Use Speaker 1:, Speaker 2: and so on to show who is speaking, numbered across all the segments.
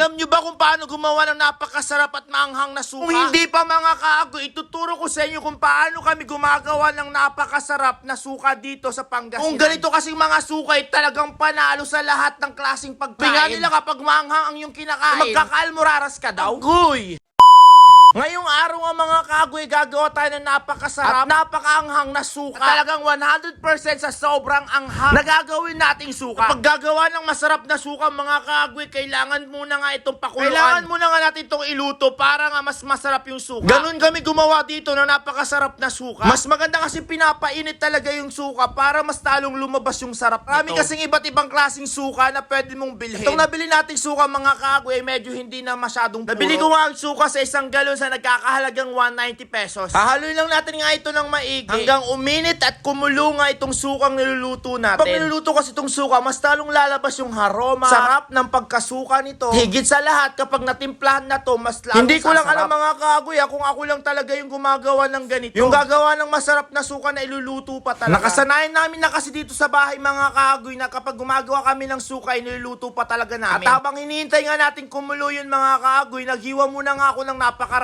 Speaker 1: Alam nyo ba kung paano gumawa ng napakasarap at maanghang na suka? Kung hindi pa mga kaagoy, ituturo ko sa inyo kung paano kami gumagawa ng napakasarap na suka dito sa Pangasinan. Kung ganito kasing mga suka ay talagang panalo sa lahat ng klaseng pagkain. Pinga nila kapag maanghang ang yung kinakain. Magkakaalmoraras ka daw? Agoy! Ngayong araw nga mga kagoy, gagawa tayo ng napakasarap, napakaanghang na suka. At talagang 100% sa sobrang anghang na gagawin nating suka. Kapag gagawa ng masarap na suka mga kagoy, kailangan muna nga itong pakuluan. Kailangan muna nga natin itong iluto para nga mas masarap yung suka. Ganun kami gumawa dito ng napakasarap na suka. Mas maganda kasi pinapainit talaga yung suka para mas talong lumabas yung sarap Marami kasing iba't ibang klaseng suka na pwede mong bilhin. Itong nabili nating suka mga kagoy, medyo hindi na masyadong puro. Nabili ko nga ang suka sa isang galon sa nagkakahalagang 190 pesos. Hahaluin lang natin nga ito ng maigi hanggang uminit at kumulo nga itong sukang niluluto natin. Pag niluluto kasi itong suka, mas talong lalabas yung haroma, sarap ng pagkasuka nito. Higit sa lahat, kapag natimplahan na to, mas lalong Hindi ko lang
Speaker 2: sasarap.
Speaker 1: alam mga kagoy, ah, kung ako lang talaga yung gumagawa ng ganito. Yung gagawa ng masarap na suka na iluluto pa talaga. Nakasanayan namin na kasi dito sa bahay mga kagoy na kapag gumagawa kami ng suka, iniluluto pa talaga namin. At habang hinihintay nga natin kumulo yun mga kagoy, naghiwa muna nga ako ng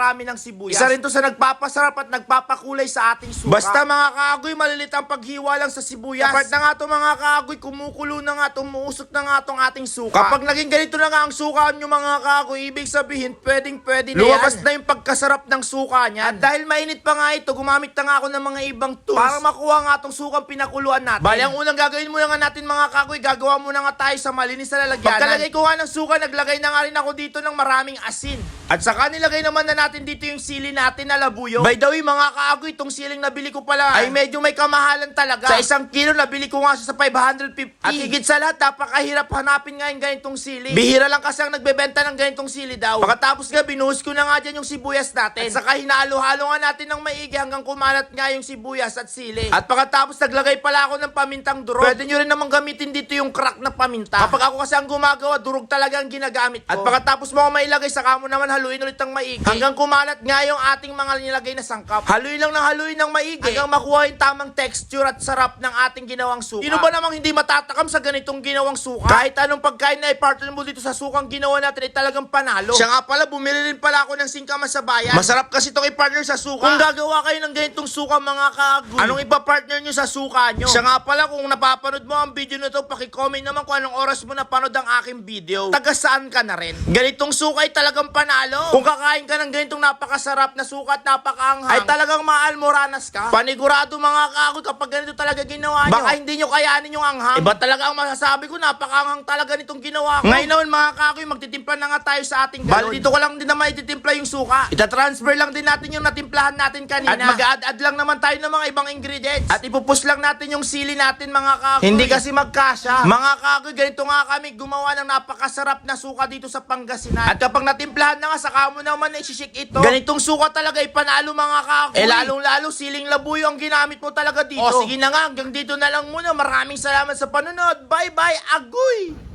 Speaker 1: napakarami ng sibuyas. Isa rin to sa nagpapasarap at nagpapakulay sa ating suka. Basta mga kagoy, malilit ang paghiwa lang sa sibuyas. Kapag na nga to mga kagoy, kumukulo na nga to, umuusok na nga tong ating suka. Kapag naging ganito na nga ang suka nyo mga kagoy, ibig sabihin, pwedeng pwede na Lumabas na yung pagkasarap ng suka niya. At dahil mainit pa nga ito, gumamit na nga ako ng mga ibang tools para makuha nga tong sukang pinakuluan natin. Bali, ang unang gagawin muna nga natin mga kagoy, gagawa muna nga tayo sa malinis na lalagyanan. Pagkalagay ko nga ng suka, naglagay na nga rin ako dito ng maraming asin. At saka nilagay naman na natin dito yung sili natin na labuyo. By the way, mga kaagoy, itong siling nabili ko pala ay medyo may kamahalan talaga. Sa isang kilo, nabili ko nga siya sa 550. At higit sa lahat, napakahirap hanapin nga yung ganitong sili. Bihira lang kasi ang nagbebenta ng ganitong sili daw. Pagkatapos nga, binuhos ko na nga dyan yung sibuyas natin. At saka hinalo-halo nga natin ng maigi hanggang kumalat nga yung sibuyas at sili. At pagkatapos, naglagay pala ako ng pamintang durog. Pwede nyo rin naman gamitin dito yung crack na paminta. Kapag ako kasi ang gumagawa, durog talaga ang ginagamit ko. At pagkatapos mo ako mailagay, saka mo naman haluin ulit ng maigi. Hanggang kumalat nga yung ating mga nilagay na sangkap. Haluin lang ng haluin ng maigi. Hanggang makuha yung tamang texture at sarap ng ating ginawang suka. Sino ba namang hindi matatakam sa ganitong ginawang suka? Kahit anong pagkain na i-partner mo dito sa sukang ginawa natin ay talagang panalo. Siya nga pala, bumili rin pala ako ng singkamas sa bayan. Masarap kasi itong i-partner sa suka. Kung gagawa kayo ng ganitong suka mga kaagoy, anong ipa-partner nyo sa suka nyo? Siya nga pala, kung napapanood mo ang video na to, pakicomment naman kung anong oras mo napanood ang aking video. Taga saan ka na rin? Ganitong suka ay talagang panalo. Kung kakain ka ng ganitong napakasarap na suka at napakaanghang, ay talagang maalmoranas ka. Panigurado mga kaagoy kapag ganito talaga ginawa nyo. Baka hindi nyo kayanin yung anghang. Iba talaga ang masasabi ko, napakaanghang talaga nitong ginawa ko. Ngayon naman mga kaagoy, magtitimpla na nga tayo sa ating galon. Bali dito ko lang din naman ititimpla yung suka. Itatransfer lang din natin yung natimplahan natin kanina. At mag-add-add lang naman tayo ng mga ibang ingredients. At ipupus lang natin yung sili natin mga kagoy. Hindi kasi magkasya. Mga kagoy, ganito nga kami gumawa ng napakasarap na suka dito sa Pangasinan. At kapag natimplahan na nga, saka mo naman isishik ito. Ganitong suka talaga ipanalo mga kagoy. Eh lalong-lalo siling labuyo ang ginamit mo talaga dito. O sige na nga, hanggang dito na lang muna. Maraming salamat sa panonood. Bye-bye, agoy!